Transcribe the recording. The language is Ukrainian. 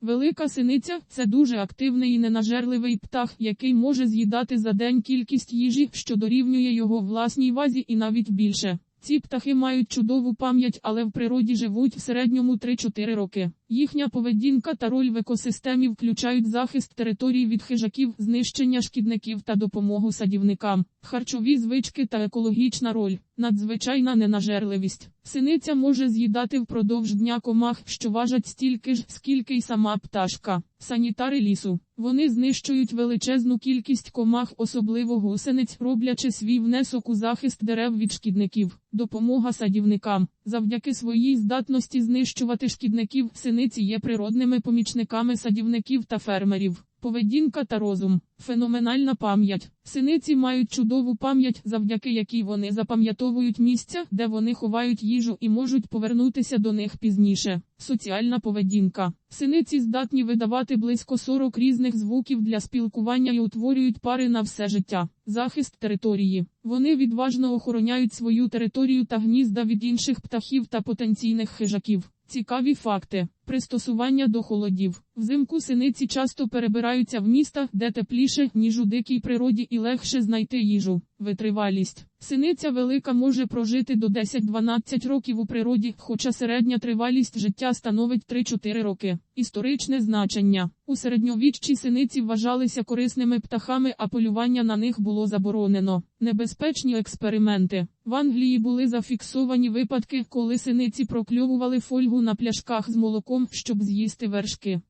Велика синиця це дуже активний і ненажерливий птах, який може з'їдати за день кількість їжі, що дорівнює його власній вазі і навіть більше. Ці птахи мають чудову пам'ять, але в природі живуть в середньому 3-4 роки. Їхня поведінка та роль в екосистемі включають захист територій від хижаків, знищення шкідників та допомогу садівникам, харчові звички та екологічна роль, надзвичайна ненажерливість. Синиця може з'їдати впродовж дня комах, що важать стільки ж, скільки й сама пташка. Санітари лісу. Вони знищують величезну кількість комах, особливо гусениць, роблячи свій внесок у захист дерев від шкідників. Допомога садівникам. Завдяки своїй здатності знищувати шкідників, синиці є природними помічниками садівників та фермерів. Поведінка та розум, феноменальна пам'ять. Синиці мають чудову пам'ять, завдяки якій вони запам'ятовують місця, де вони ховають їжу і можуть повернутися до них пізніше. Соціальна поведінка. Синиці здатні видавати близько 40 різних звуків для спілкування і утворюють пари на все життя. Захист території. Вони відважно охороняють свою територію та гнізда від інших птахів та потенційних хижаків. Цікаві факти. Пристосування до холодів. Взимку синиці часто перебираються в міста, де тепліше, ніж у дикій природі і легше знайти їжу. Витривалість. Синиця велика може прожити до 10-12 років у природі, хоча середня тривалість життя становить 3-4 роки. Історичне значення. У середньовіччі синиці вважалися корисними птахами, а полювання на них було заборонено. Небезпечні експерименти. В Англії були зафіксовані випадки, коли синиці прокльовували фольгу на пляшках з молоком, щоб з'їсти вершки.